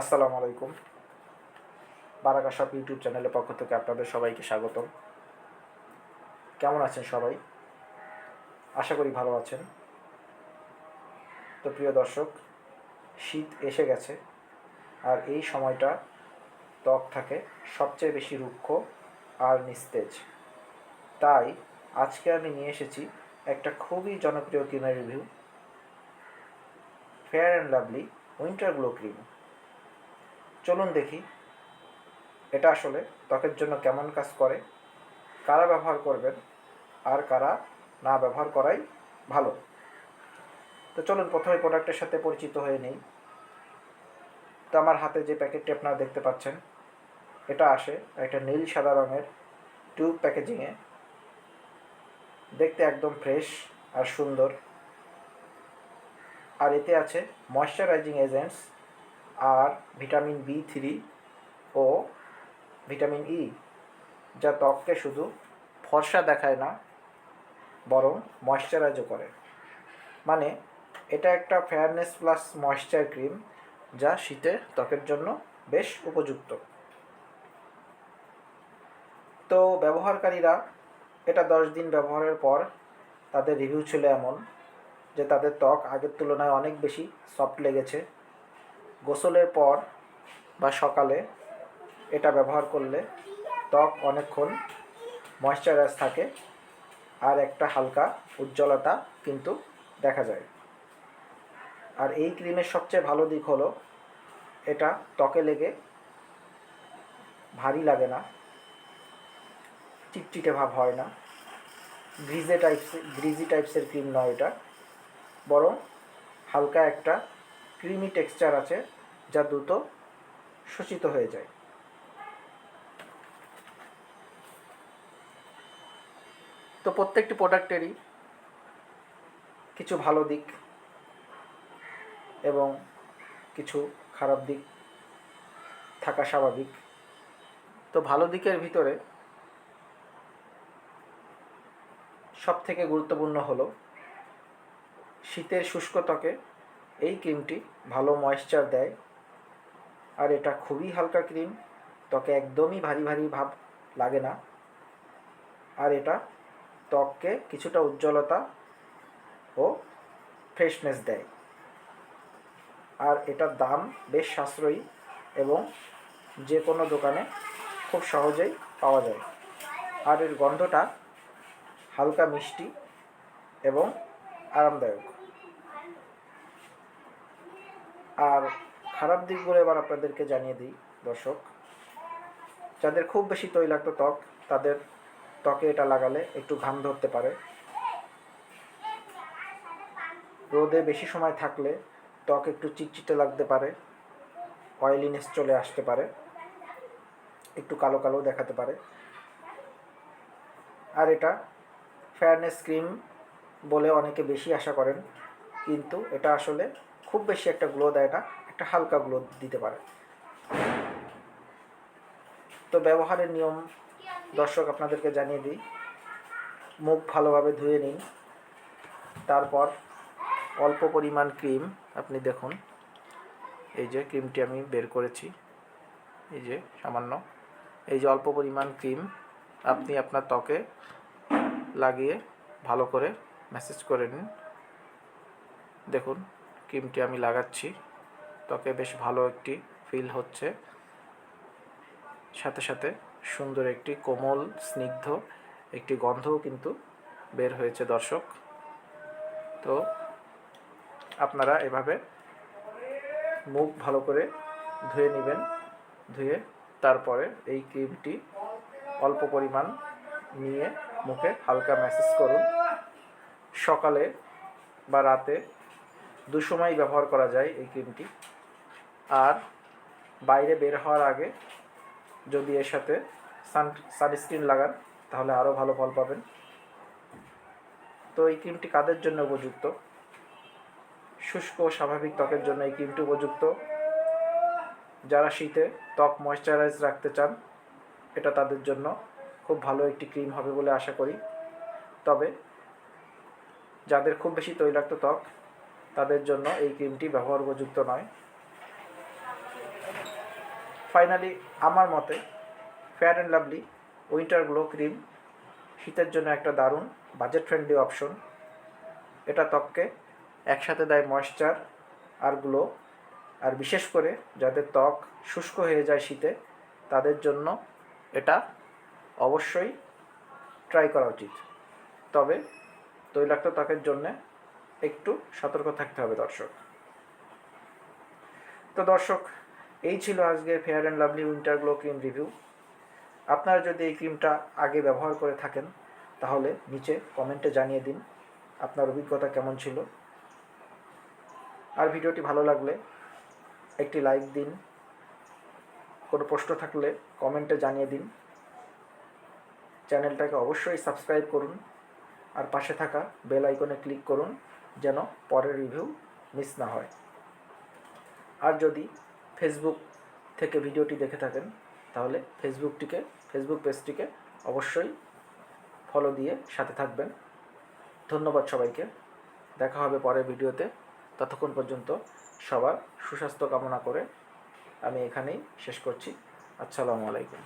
আসসালামু আলাইকুম। বারাকা shop YouTube চ্যানেলের পক্ষ থেকে আপনাদের সবাইকে স্বাগতম। কেমন আছেন সবাই? আশা করি ভালো আছেন। তো প্রিয় দর্শক, শীত এসে গেছে আর এই সময়টা ত্বক থাকে সবচেয়ে বেশি রুক্ষ আর নিস্তেজ। তাই আজকে আমি নিয়ে এসেছি একটা খুবই জনপ্রিয় ক্রিমের review fair and lovely winter glow cream চলুন দেখি এটা আসলে ত্বকের জন্য কেমন কাজ করে, কারা ব্যবহার করবেন আর কারা না ব্যবহার করাই ভালো। তো চলুন প্রথমে প্রোডাক্টের সাথে পরিচিত হয়ে নেই। তো আমার হাতে যে প্যাকেটটি আপনারা দেখতে পাচ্ছেন, এটা আসে একটা নীল সাদা রঙের টিউব প্যাকেজিংয়ে দেখতে একদম ফ্রেশ আর সুন্দর। আর এতে আছে ময়শ্চারাইজিং এজেন্টস আর ভিটামিন বি থ্রি ও ভিটামিন ই, যা ত্বককে শুধু ফর্সা দেখায় না, বরং ময়শ্চারাইজও করে। মানে এটা একটা ফেয়ারনেস প্লাস ময়শ্চার ক্রিম যা শীতে ত্বকের জন্য বেশ উপযুক্ত। তো ব্যবহারকারীরা এটা দশ দিন ব্যবহারের পর তাদের রিভিউ ছিল এমন যে তাদের ত্বক আগের তুলনায় অনেক বেশি সফট লেগেছে। গোসলের পর বা সকালে এটা ব্যবহার করলে ত্বক অনেকক্ষণ ময়শ্চারাইজ থাকে আর একটা হালকা উজ্জ্বলতা কিন্তু দেখা যায়। আর এই ক্রিমের সবচেয়ে ভালো দিক হলো এটা ত্বকে লেগে ভারী লাগে না চিটচিটে ভাব হয় না, গ্রিজে টাইপস গ্রিজি টাইপসের ক্রিম নয় এটা, বরং হালকা একটা ক্রিমি টেক্সচার আছে, যা দ্রুত শোষিত হয়ে যায়। তো প্রত্যেকটি প্রোডাক্টেরই কিছু ভালো দিক এবং কিছু খারাপ দিক থাকা স্বাভাবিক। তো ভালো দিকের ভিতরে সব থেকে গুরুত্বপূর্ণ হলো শীতের শুষ্ক ত্বকে এই ক্রিমটি ভালো ময়েশ্চার দেয়। আর এটা খুবই হালকা ক্রিম, ত্বকে একদমই ভারী ভারী ভাব লাগে না। আর এটা ত্বককে কিছুটা উজ্জ্বলতা ও ফ্রেশনেস দেয়। আর এটার দাম বেশ সাশ্রয়ী এবং যে কোনো দোকানে খুব সহজেই পাওয়া যায়। আর এর গন্ধটা হালকা মিষ্টি এবং আরামদায়ক। আর খারাপ দিকগুলো এবার আপনাদেরকে জানিয়ে দিই, দর্শক। যাদের খুব বেশি তৈলাক্ত ত্বক, তাদের ত্বকে এটা লাগালে একটু ঘাম ধরতে পারে। রোদে বেশি সময় থাকলে ত্বক একটু চিটচিটে লাগতে পারে অয়েলিনেস চলে আসতে পারে, একটু কালো কালো দেখাতে পারে। আর এটা ফেয়ারনেস ক্রিম বলে অনেকে বেশি আশা করেন, কিন্তু এটা আসলে খুব বেশি একটা গ্লো দেয় না, একটা হালকা গ্লো দিতে পারে। তো ব্যবহারের নিয়ম, দর্শক আপনাদেরকে জানিয়ে দিই, মুখ ভালোভাবে ধুয়ে নিন। তারপর অল্প পরিমাণ ক্রিম আপনি দেখুন, এই যে ক্রিমটি আমি বের করেছি, এই যে সামান্য, এই যে অল্প পরিমাণ ক্রিম আপনি আপনার ত্বকে লাগিয়ে ভালো করে ম্যাসেজ করে নিন। দেখুন ক্রিমটি আমি লাগাচ্ছি। ত্বকে বেশ ভালো একটি ফিল হচ্ছে। সাথে সাথে সুন্দর একটি কোমল, স্নিগ্ধ একটি গন্ধও কিন্তু বের হয়েছে দর্শক। তো আপনারা এভাবে মুখ ভালো করে ধুয়ে নেবেন, ধুয়ে তারপরে এই ক্রিমটি অল্প পরিমাণ নিয়ে মুখে হালকা ম্যাসেজ করুন। সকালে বা রাতে দু সময় ব্যবহার করা যায় এই ক্রিমটি আর বাইরে বের হওয়ার আগে যদি এর সাথে সান সানস্ক্রিন লাগান, তাহলে আরও ভালো ফল পাবেন। তো এই ক্রিমটি কাদের জন্য উপযুক্ত? শুষ্ক স্বাভাবিক ত্বকের জন্য এই ক্রিমটি উপযুক্ত। যারা শীতে ত্বক ময়শ্চারাইজ রাখতে চান, এটা তাদের জন্য খুব ভালো একটি ক্রিম হবে বলে আশা করি। তবে যাদের খুব বেশি তৈলাক্ত ত্বক তাদের জন্য এই ক্রিমটি ব্যবহার উপযুক্ত নয়। ফাইনালি আমার মতে fair and lovely winter glow cream শীতের জন্য একটা দারুণ বাজেট ফ্রেন্ডলি অপশন এটা ত্বককে একসাথে দেয় ময়েশ্চার আর গ্লো আর বিশেষ করে যাদের ত্বক শুষ্ক হয়ে যায় শীতে, তাদের জন্য এটা অবশ্যই ট্রাই করা উচিত। তবে তৈলাক্ত ত্বকের জন্যে একটু সতর্ক থাকতে হবে দর্শক। তো দর্শক, এই ছিল আজকের fair and lovely winter glow cream review আপনারা যদি এই ক্রিমটা আগে ব্যবহার করে থাকেন, তাহলে নিচে কমেন্টে জানিয়ে দিন আপনার অভিজ্ঞতা কেমন ছিল। আর ভিডিওটি ভালো লাগলে একটি লাইক দিন, কোনো প্রশ্ন থাকলে কমেন্টে জানিয়ে দিন। চ্যানেলটাকে অবশ্যই সাবস্ক্রাইব করুন, আর পাশে থাকা বেল আইকনে ক্লিক করুন। যেন পরের রিভিউ মিস না হয়। আর যদি ফেসবুক থেকে ভিডিওটি দেখে থাকেন, তাহলে ফেসবুকটিকে ফেসবুক পেজটিকে অবশ্যই ফলো দিয়ে সাথে থাকবেন। ধন্যবাদ সবাইকে। দেখা হবে পরের ভিডিওতে। ততক্ষণ পর্যন্ত সবার সুস্বাস্থ্য কামনা করে আমি এখানেই শেষ করছি। আসসালামু আলাইকুম।